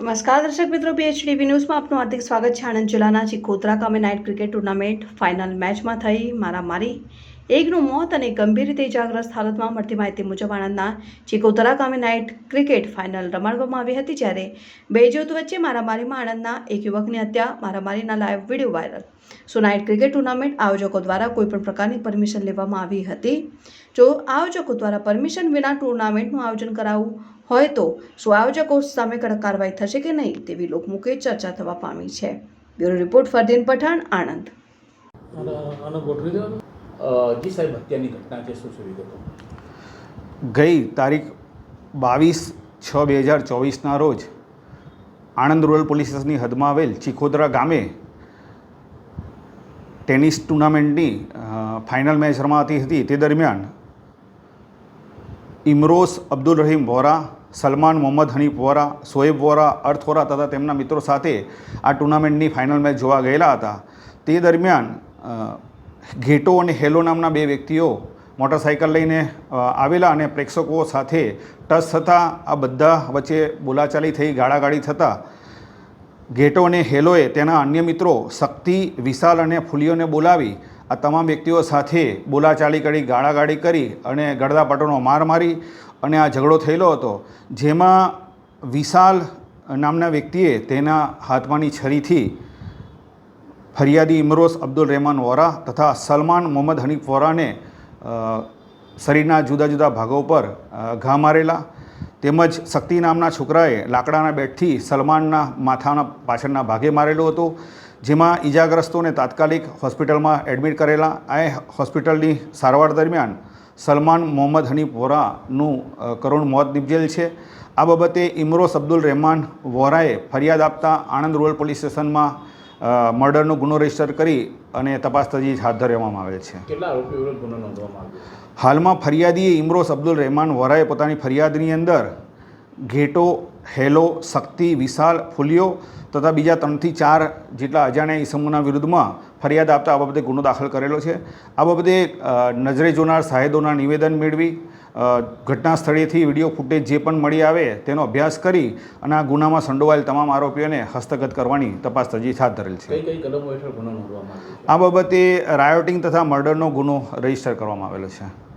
નમસ્કાર દર્શક મિત્રો પીએચડીવી ન્યૂઝમાં આપનું હાર્દિક સ્વાગત છે. આણંદ જિલ્લાના ચિકોત્રા ગામે નાઇટ ક્રિકેટ ટુર્નામેન્ટ ફાઇનલ મેચમાં થઈ મારામારી. એકનું મોત અને ગંભીર રીતે ઇજાગ્રસ્ત હાલતમાં મળતી માહિતી મુજબ આણંદના ચિકોતરા ગામે નાઇટ ક્રિકેટ ફાઇનલ રમાડવામાં આવી હતી, જ્યારે બે જૂથ વચ્ચે મારામારીમાં આણંદના એક યુવકની હત્યા, મારામારીના લાઈવ વીડિયો વાયરલ સો નાઇટ ક્રિકેટ ટુર્નામેન્ટ આયોજકો દ્વારા કોઈપણ પ્રકારની પરમિશન લેવામાં આવી હતી? જો આયોજકો દ્વારા પરમિશન વિના ટુર્નામેન્ટનું આયોજન કરાવવું હોય તો શું આયોજકો સામે કડક કાર્યવાહી થશે કે નહીં તેવી લોકમુખે ચર્ચા થવા પામી છે. Bureau report Fardeen Pathan Anand. જી સાહેબ હત્યાની ઘટના છે શું ગઈ તારીખ બાવીસ છ બે હજાર ચોવીસના રોજ આણંદ રૂરલ પોલીસ સ્ટેશનની હદમાં આવેલ ચિખોદરા ગામે ટેનિસ ટુર્નામેન્ટની ફાઇનલ મેચ રમાતી હતી. તે દરમિયાન ઇમરોઝ અબ્દુલ રહીમ વોરા સલમાન, મોહમ્મદ, હનીફ વોરા શોએબ વોરા, અર્થ વોરા તથા તેમના મિત્રો સાથે આ ટુર્નામેન્ટની ફાઇનલ મેચ જોવા ગયેલા હતા. તે દરમિયાન ઘેટો અને હેલો નામના બે વ્યક્તિઓ મોટરસાઇકલ લઈને આવેલા અને પ્રેક્ષકો સાથે ટચ થતાં આ બધા વચ્ચે બોલાચાલી થઈ, ગાળાગાળી થતાં ઘેટો અને હેલોએ તેના અન્ય મિત્રો શક્તિ, વિશાલ અને ફૂલીઓને બોલાવી આ તમામ વ્યક્તિઓ સાથે બોલાચાલી કરી, ગાળાગાળી કરી અને ગળદાપટોનો માર મારી અને આ ઝઘડો થયેલો હતો, જેમાં વિશાલ નામના વ્યક્તિએ તેના હાથમાંની છરીથી ફરિયાદી ઇમરોઝ અબ્દુલ રહેમાન વોરા તથા સલમાન મોહમ્મદ હનીફ વોરાને શરીરના જુદા જુદા ભાગો પર ઘા મારેલા તેમજ શક્તિ નામના છોકરાએ લાકડાના બેટથી સલમાનના માથાના પાછળના ભાગે મારેલું હતું. જેમાં ઈજાગ્રસ્તોને તાત્કાલિક હોસ્પિટલમાં એડમિટ કરેલા આ હોસ્પિટલની સારવાર દરમિયાન સલમાન મોહમ્મદ હનીફ વોરાનું કરુણ મોત નિપજેલ છે. આ બાબતે ઇમરોસ અબ્દુલ રહેમાન વોરાએ ફરિયાદ આપતા આણંદ રૂરલ પોલીસ સ્ટેશનમાં મર્ડરનો ગુનો રજિસ્ટર કરી અને તપાસ તજવીજ હાથ ધરવામાં આવેલ છે. કેટલા આરોપીઓ વિરુદ્ધ ગુનો નોંધવામાં આવ્યો? હાલમાં ફરિયાદીએ ઇમરોસ અબ્દુલ રહેમાન વોરાએ પોતાની ફરિયાદની અંદર ઘેટો હેલો શક્તિ વિશાલ ફુલિયો તથા બીજા ત્રણથી ચાર જેટલા અજાણ્યા ઇસમોના વિરુદ્ધમાં ફરિયાદ આપતા આ બાબતે ગુનો દાખલ કરેલો છે. આ બાબતે નજરે જોનાર સાહેદોના નિવેદન મેળવી ઘટના સ્થળેથી વીડિયો ફૂટેજ જે પણ મળી આવે તેનો અભ્યાસ કરી અને આ ગુનામાં સંડોવાયેલ તમામ આરોપીઓને હસ્તગત કરવાની તપાસ તજવીજ હાથ ધરેલ છે? આ બાબતે રાયોટિંગ તથા મર્ડરનો ગુનો રજિસ્ટર કરવામાં આવેલો છે.